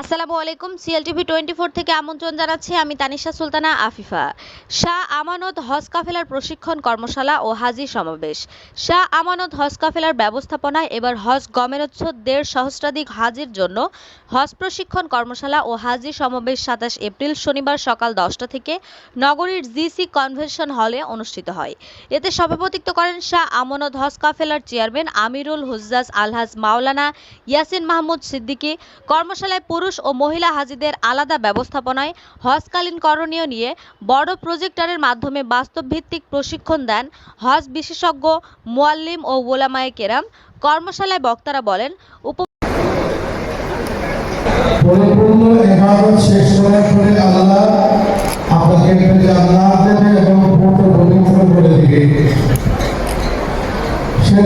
আসসালামু আলাইকুম CLTV twenty four থেকে আমন্ত্রণ জানাচ্ছি আমি তানিশা সুলতানা আফিফা। শাহ আমানত হজ কাফেলার প্রশিক্ষণ কর্মশালা ও হাজি সমাবেশ। শাহ আমানত হজ কাফেলার ব্যবস্থাপনায় এবার হজ গমেরচ্ছ দেড় সহস্রাধিক হাজির জন্য হজ প্রশিক্ষণ কর্মশালা ও হাজি সমাবেশ সাতাশ এপ্রিল শনিবার সকাল দশটা থেকে নগরীর জিসি কনভেনশন হলে অনুষ্ঠিত হয়। এতে সভাপতিত্ব করেন শাহ আমানত হজ কাফেলার চেয়ারম্যান আমিরুল হুজ্জাজ, আলহাজ মাওলানা ইয়াসিন মাহমুদ সিদ্দিকী। কর্মশালায় পুরুষ ও মহিলা হাজিদের আলাদা ব্যবস্থাপনায় হজকালীন করণীয় নিয়ে বড় প্রজেক্টরের মাধ্যমে বাস্তবভিত্তিক প্রশিক্ষণ দেন হজ বিশেষজ্ঞ মোয়াল্লিম ও ওলামায়ে কেরাম। কর্মশালায় বক্তারা বলেন, উপ সে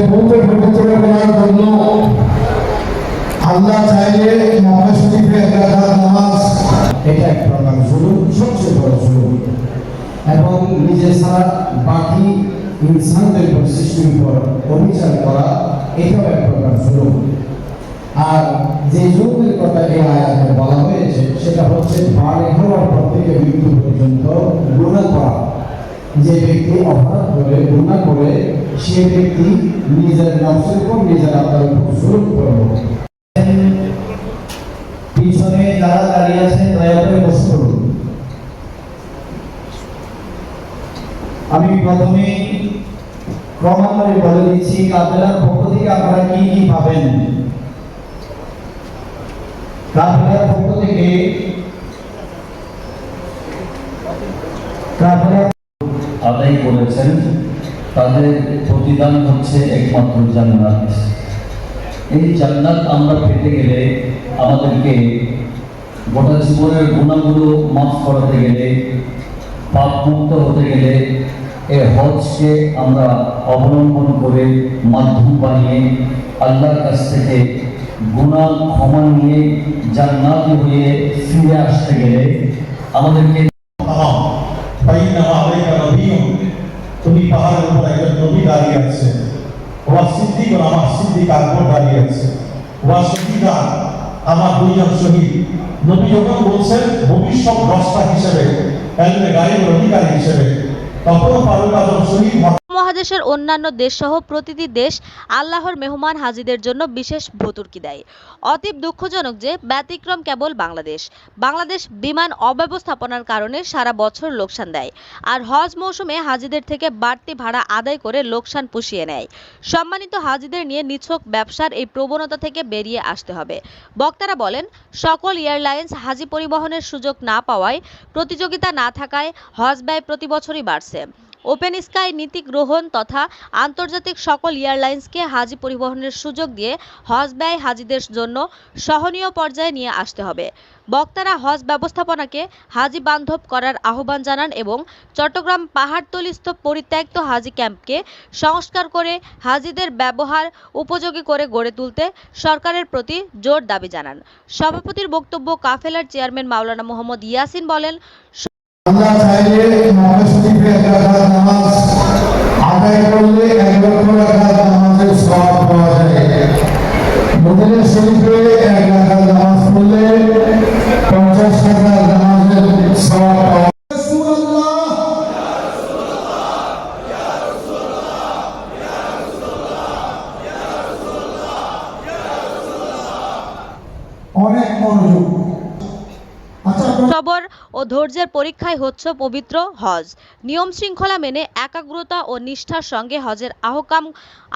নিজে ছাড়া বাকি ইনসানদের উপর সৃষ্টির উপর অবিচার করা, এটাও এক প্রকার জুলুম। আর যে জুলুমের কথা এই আয়াতে বলা হয়েছে, সেটা হচ্ছে বাড়ি হওয়ার পর থেকে মৃত্যু পর্যন্ত গুণা করা। যে ব্যক্তি অপরাধ করে, গুণা করে, সে ব্যক্তি নিজের নফসের উপর নিজের আত্মার উপর জুলুম করবে পিছনে যারা দাঁড়িয়ে আছেন দয়া করে বসে পড়ুন আমি প্রথমে ক্রমান্বয়ে বলে দিচ্ছি, কাফেলার পক্ষ থেকে আপনারা কি কি পাবেন? কাফেলার পক্ষ থেকে আদায় করেছেন তাদের প্রতিদান হচ্ছে একমাত্র জান্নাত। এই জান্নাত আমরা পেতে গেলে আমাদেরকে গোটা জীবনের গুণাগুলো মাফ করাতে গেলে পাপ মুক্ত হতে গেলে এ হজকে আমরা অবলম্বন করে মাধ্যম বানিয়ে আল্লাহর কাছ থেকে গুণা ক্ষমা নিয়ে জান্নাতি হয়ে ফিরে আসতে গেলে আমাদেরকে তুমি পাহাড়ের উপর একজন নবী দাঁড়িয়ে আছে। ওয়া সিদ্দিক আমার সিদ্দিক আকবর দাঁড়িয়ে আছে। ওয়া শহীদা আমার দুইজন শহীদ। নবী যখন বলছেন, ভবিষ্যৎ দ্রষ্টা হিসেবে এলমে গায়ক অধিকারী হিসেবে তখনও ফারুক আজম শহীদ মহাদেশের অন্যান্য দেশসহ প্রতিটি দেশ আল্লাহর মেহমান হাজিদের জন্য বিশেষ ভতুর্কি দেয়। অতীব দুঃখজনক যে ব্যতিক্রম কেবল বাংলাদেশ। বাংলাদেশ বিমান অব্যবস্থাপনার কারণে সারা বছর লোকসান দেয় আর হজ মৌসুমে হাজিদের থেকে বাড়তি ভাড়া আদায় করে লোকসান পুষিয়ে নেয়। সম্মানিত হাজিদের নিয়ে নিছক ব্যবসার এই প্রবণতা থেকে বেরিয়ে আসতে হবে। বক্তারা বলেন, সকল এয়ারলাইন্স হাজি পরিবহনের সুযোগ না পাওয়ায় প্রতিযোগিতা না থাকায় হজ ব্যয় প্রতি বছরই বাড়ছে। ওপেন স্কাই নীতি গ্রহণ তথা আন্তর্জাতিক সকল এয়ারলাইন্সকে হাজি পরিবহনের সুযোগ দিয়ে হজ ব্যয় হাজিদের জন্য সহনীয় পর্যায়ে নিয়ে আসতে হবে। বক্তারা হজ ব্যবস্থাপনাকে হাজি বান্ধব করার আহ্বান জানান এবং চট্টগ্রাম পাহাড়তলিস্থ পরিত্যক্ত হাজি ক্যাম্পকে সংস্কার করে হাজিদের ব্যবহার উপযোগী করে গড়ে তুলতে সরকারের প্রতি জোর দাবি জানান। সভাপতির বক্তব্য কাফেলার চেয়ারম্যান মাওলানা মোহাম্মদ ইয়াসিন বলেন আল্লাহ চাইলে মক্কা শরীফে এক রাকাত নামাজ আদায় করলে এক লক্ষ রাকাত নামাজের সওয়াব পাওয়া যায়। মদিনা শরীফে এক রাকাত নামাজ পড়লে পঞ্চাশ রাকাত নামাজের পাওয়া অনেক মনোযোগ। আচ্ছা সবর ও ধৈর্যের পরীক্ষায় হচ্ছে পবিত্র হজ। নিয়ম শৃঙ্খলা মেনে একাগ্রতা ও নিষ্ঠার সঙ্গে হজের আহকাম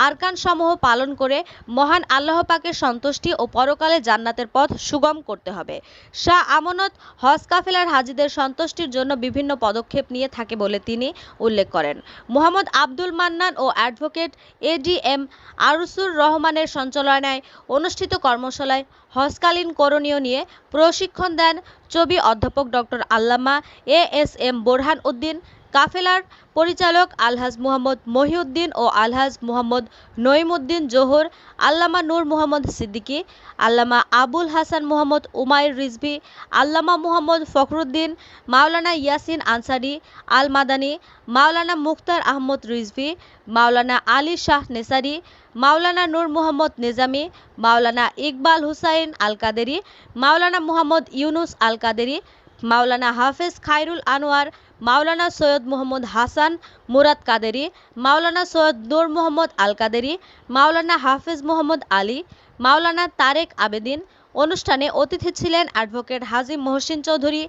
আরকান সমূহ পালন করে মহান আল্লাহ পাকের সন্তুষ্টি ও পরকালে জান্নাতের পথ সুগম করতে হবে। শাহ আমানত হজ কাফেলার হাজিদের সন্তুষ্টির জন্য বিভিন্ন পদক্ষেপ নিয়ে থাকে বলে তিনি উল্লেখ করেন। মোহাম্মদ আব্দুল মান্নান ও অ্যাডভোকেট এডিএম আরুসুর রহমানের সঞ্চালনায় অনুষ্ঠিত কর্মশালায় হজকালীন করণীয় নিয়ে প্রশিক্ষণ দেন চবি অধ্যাপক doctor Allama A S M Borhan Uddin. কাফেলার পরিচালক আলহাজ মুহাম্মদ মহিউদ্দিন ও আলহাজ মুহাম্মদ নঈমুদ্দিন জোহর, আল্লামা নূর মুহাম্মদ সিদ্দিকী, আল্লামা আবুল হাসান মুহাম্মদ উমাইর রিজভি, আল্লামা মুহাম্মদ ফখরুদ্দিন, মাওলানা ইয়াসিন আনসারি আল মাদানী মাওলানা মুখতার আহমদ রিজভি, মাওলানা আলী শাহ নেসারি, মাওলানা নূর মুহাম্মদ নিজামি, মাওলানা ইকবাল হুসাইন আল কাদেরি মাওলানা মুহাম্মদ ইউনুস আল কাদেরি মাওলানা হাফেজ খায়রুল আনোয়ার মাওলানা সৈয়দ মোহাম্মদ হাসান মুরাদ কাদেরি, মাওলানা সৈয়দ নূর মোহাম্মদ আল কাদেরি, মাওলানা হাফেজ মোহাম্মদ আলী, মাওলানা তারেক আবেদিন। অনুষ্ঠানে অতিথি ছিলেন অ্যাডভোকেট হাজি মহসিন চৌধুরী,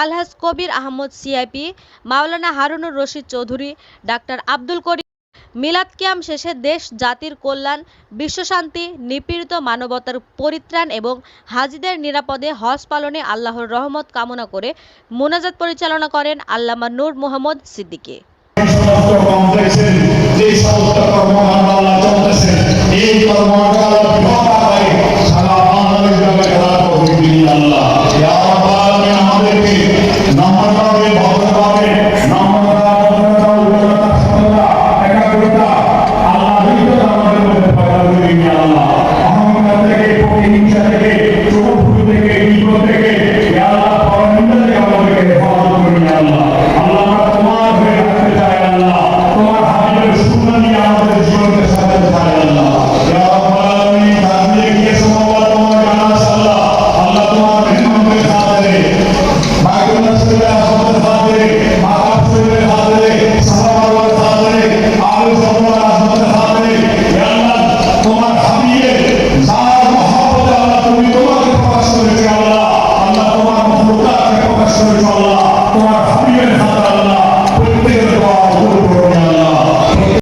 আলহাজ কবির আহমদ সিআইপি, মাওলানা হারুনুর রশিদ চৌধুরী, ডাক্তার আব্দুল করিম মিলাদ ক্যাম্প শেষে দেশ, জাতির কল্যাণ, বিশ্বশান্তি, নিপীড়িত মানবতার পরিত্রাণ এবং হাজিদের নিরাপদে হজ পালনে আল্লাহর রহমত কামনা করে মোনাজাত পরিচালনা করেন আল্লামা নূর মোহাম্মদ সিদ্দিকী। এই